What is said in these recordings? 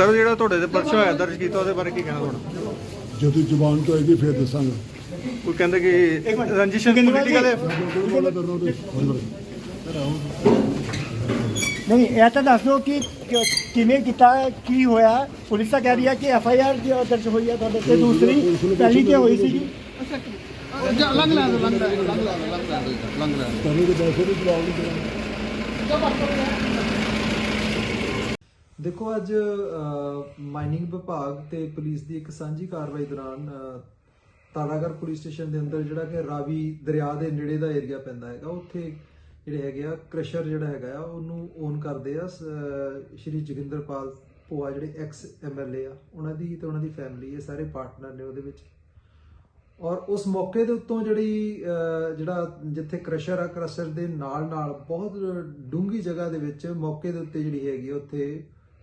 Sir ਜਿਹੜਾ ਤੁਹਾਡੇ ਤੇ ਪਰਚਾ ਹੋਇਆ ਦਰਜ ਕੀਤਾ ਉਹਦੇ ਬਾਰੇ ਕੀ ਕਹਿਣਾ ਤੁਹਾਡਾ? ਜਦੋਂ ਜ਼ੁਬਾਨ ਤੋਂ ਆਏਗੀ ਫਿਰ ਦੱਸਾਂਗਾ। ਕੋਈ ਕਹਿੰਦੇ ਕਿ ਰੰਜਿਸ਼ਨ ਪੋਲੀਟੀਕਲ ਹੈ? ਨਹੀਂ ਇਹ ਤਾਂ ਦੱਸ ਦਿਓ ਕਿ ਕਿ- ਕਿਵੇਂ ਕੀਤਾ ਕੀ ਹੋਇਆ। ਪੁਲਿਸ ਤਾਂ ਕਹਿ ਰਹੀ ਹੈ ਕਿ ਐਫ ਆਈ ਆਰ ਦਰਜ ਹੋਈ ਹੈ ਤੁਹਾਡੇ ਤੇ। ਦੂਸਰੀ ਪਹਿਲੀ ਤੇ ਹੋਈ ਸੀਗੀ? ਲੰਘ ਲੈ ਲੰਘ ਲੈ ਲੰਘ ਲੈ ਲੰਘ ਲੈ ਕਰਨੇ ਦੇ ਪੈਸੇ ਦੀ ਪ੍ਰੋਬਲਮ ਕਰਾਂਗੇ ਦੇਖੋ ਅੱਜ ਮਾਈਨਿੰਗ ਵਿਭਾਗ ਤੇ ਪੁਲਿਸ ਦੀ ਇੱਕ ਸਾਂਝੀ ਕਾਰਵਾਈ ਦੌਰਾਨ ਅ, ਤਾਰਾਗੜ੍ਹ ਪੁਲਿਸ ਸਟੇਸ਼ਨ ਦੇ ਅੰਦਰ ਜਿਹੜਾ ਕਿ ਰਾਵੀ ਦਰਿਆ ਦੇ ਨੇੜੇ ਦਾ ਏਰੀਆ ਪੈਂਦਾ ਹੈਗਾ ਉੱਥੇ ਜਿਹੜੇ ਹੈਗੇ ਆ ਕ੍ਰਸ਼ਰ ਜਿਹੜਾ ਹੈਗਾ ਆ ਉਹਨੂੰ ਓਨ ਕਰਦੇ ਆ ਸ- ਸ਼੍ਰੀ ਜੋਗਿੰਦਰਪਾਲ ਭੋਆ ਜਿਹੜੇ ਐਕਸ ਐਮਐਲਏ ਆ ਉਹਨਾਂ ਦੀ ਤੇ ਉਹਨਾਂ ਦੀ ਫੈਮਿਲੀ ਇਹ ਸਾਰੇ ਪਾਰਟਨਰ ਨੇ ਉਹਦੇ ਵਿੱਚ। ਔਰ ਉਸ ਮੌਕੇ ਦੇ ਉੱਤੋਂ ਜਿਹੜੀ ਜਿਹੜਾ ਜਿੱਥੇ ਕ੍ਰਸ਼ਰ ਆ ਕ੍ਰਸ਼ਰ ਦੇ ਨਾਲ ਨਾਲ ਬਹੁਤ ਡੂੰਗੀ ਜਗ੍ਹਾ ਦੇ ਵਿੱਚ ਮੌਕੇ ਦੇ ਉੱਤੇ ਜਿਹੜੀ ਹੈਗੀ ਆ, ਉੱਥੇ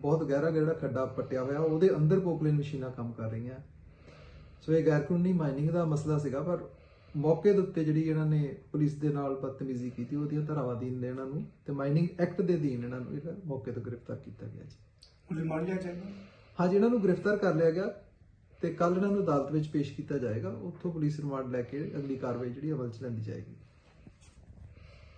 ਬਹੁਤ ਗਹਿਰਾ ਜਿਹੜਾ ਖੱਡਾ ਪੱਟਿਆ ਹੋਇਆ ਉਹਦੇ ਅੰਦਰ ਪੋਕਲੇਨ ਮਸ਼ੀਨਾਂ ਕੰਮ ਕਰ ਰਹੀਆਂ। ਸੋ ਇਹ ਗੈਰ ਕਾਨੂੰਨੀ ਮਾਈਨਿੰਗ ਦਾ ਮਸਲਾ ਸੀਗਾ ਪਰ ਮੌਕੇ ਦੇ ਉੱਤੇ ਜਿਹੜੀ ਇਹਨਾਂ ਨੇ ਪੁਲਿਸ ਦੇ ਨਾਲ ਬਦਤਮੀਜ਼ੀ ਕੀਤੀ ਉਹਦੀਆਂ ਧਾਰਾਵਾਂ ਅਧੀਨ ਨੇ ਇਹਨਾਂ ਨੂੰ ਤੇ ਮਾਈਨਿੰਗ ਐਕਟ ਦੇ ਅਧੀਨ ਇਹਨਾਂ ਨੂੰ ਜਿਹੜਾ ਮੌਕੇ ਤੋਂ ਗ੍ਰਿਫਤਾਰ ਕੀਤਾ ਗਿਆ ਜੀ। ਰਿਮਾਂਡ ਲਿਆ ਜਾਏਗਾ ਹਾਂਜੀ ਇਹਨਾਂ ਨੂੰ ਗ੍ਰਿਫਤਾਰ ਕਰ ਲਿਆ ਗਿਆ ਤੇ ਕੱਲ ਇਹਨਾਂ ਨੂੰ ਅਦਾਲਤ ਵਿੱਚ ਪੇਸ਼ ਕੀਤਾ ਜਾਏਗਾ। ਉੱਥੋਂ ਪੁਲਿਸ ਰਿਮਾਂਡ ਲੈ ਕੇ ਅਗਲੀ ਕਾਰਵਾਈ ਜਿਹੜੀ ਅਮਲ 'ਚ ਲੈਂਦੀ ਜਾਏਗੀ।